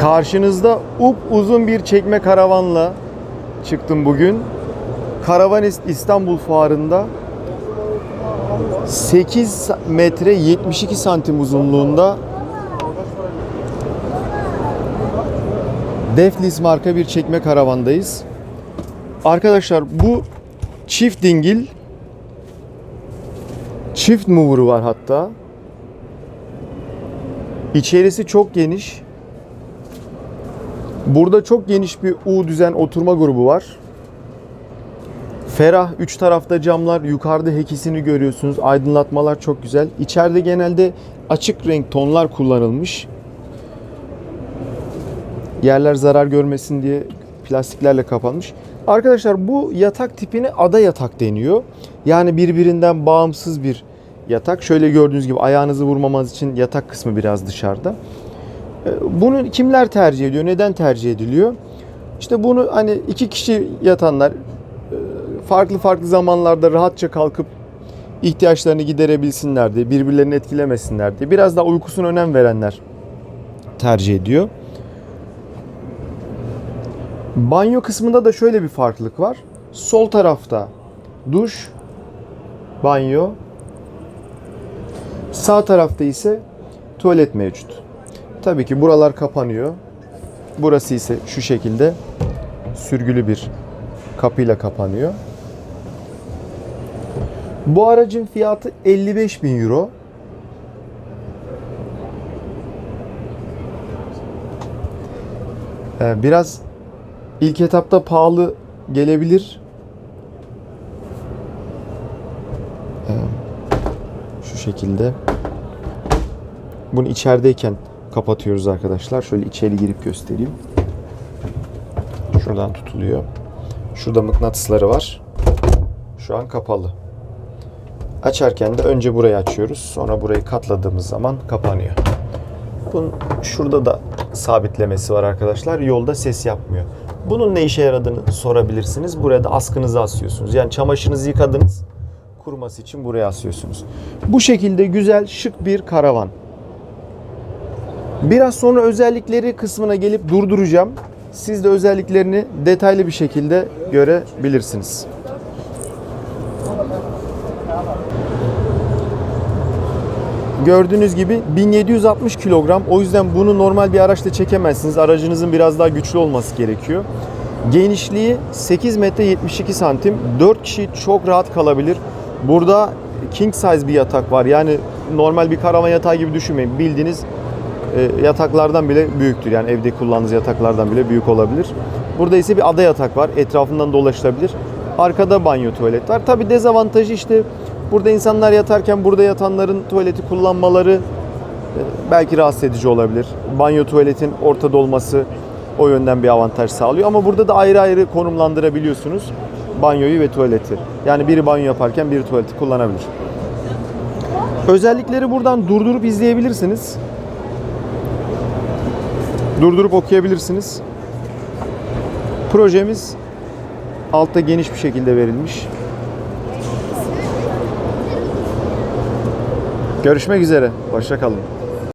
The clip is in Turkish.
Karşınızda up uzun bir çekme karavanla çıktım bugün. Karavanist İstanbul Fuarı'nda 8 metre 72 santim uzunluğunda Deflis marka bir çekme karavandayız. Arkadaşlar bu çift dingil çift mover'ı var hatta. İçerisi çok geniş. Burada çok geniş bir U düzen oturma grubu var. Ferah, üç tarafta camlar, yukarıda hekisini görüyorsunuz. Aydınlatmalar çok güzel. İçeride genelde açık renk tonlar kullanılmış. Yerler zarar görmesin diye plastiklerle kapanmış. Arkadaşlar bu yatak tipine ada yatak deniyor. Yani birbirinden bağımsız bir yatak. Şöyle gördüğünüz gibi ayağınızı vurmamanız için yatak kısmı biraz dışarıda. Ee, Bunu kimler tercih ediyor? Neden tercih ediliyor? İşte bunu hani iki kişi yatanlar e, farklı farklı zamanlarda rahatça kalkıp ihtiyaçlarını giderebilsinler diye, birbirlerini etkilemesinler diye biraz daha uykusuna önem verenler tercih ediyor. Banyo kısmında da şöyle bir farklılık var. Sol tarafta duş, banyo. Sağ tarafta ise tuvalet mevcut. Tabii ki buralar kapanıyor. Burası ise şu şekilde sürgülü bir kapıyla kapanıyor. Bu aracın fiyatı 55 bin euro. Ee, Biraz ilk etapta pahalı gelebilir. Ee, Şu şekilde. Bunu içerideyken kapatıyoruz arkadaşlar. Şöyle içeri girip göstereyim. Şuradan tutuluyor. Şurada mıknatısları var. Şu an kapalı. Açarken de önce burayı açıyoruz. Sonra burayı katladığımız zaman kapanıyor. Bunun şurada da sabitlemesi var arkadaşlar. Yolda ses yapmıyor. Bunun ne işe yaradığını sorabilirsiniz. Buraya da askınızı asıyorsunuz. Yani çamaşırınızı yıkadınız. Kuruması için buraya asıyorsunuz. Bu şekilde güzel, şık bir karavan. Biraz sonra özellikleri kısmına gelip durduracağım. Siz de özelliklerini detaylı bir şekilde görebilirsiniz. Gördüğünüz gibi 1760 kilogram. O yüzden bunu normal bir araçla çekemezsiniz. Aracınızın biraz daha güçlü olması gerekiyor. Genişliği 8 metre 72 santim. 4 kişi çok rahat kalabilir. Burada king size bir yatak var. Yani normal bir karavan yatağı gibi düşünmeyin. Bildiğiniz e, yataklardan bile büyüktür. Yani evde kullandığınız yataklardan bile büyük olabilir. Burada ise bir ada yatak var. Etrafından dolaşılabilir. Arkada banyo tuvalet var. Tabi dezavantajı işte burada insanlar yatarken burada yatanların tuvaleti kullanmaları e, belki rahatsız edici olabilir. Banyo tuvaletin ortada olması o yönden bir avantaj sağlıyor. Ama burada da ayrı ayrı konumlandırabiliyorsunuz banyoyu ve tuvaleti. Yani biri banyo yaparken biri tuvaleti kullanabilir. Özellikleri buradan durdurup izleyebilirsiniz. Durdurup okuyabilirsiniz. Projemiz altta geniş bir şekilde verilmiş. Görüşmek üzere. Hoşça kalın.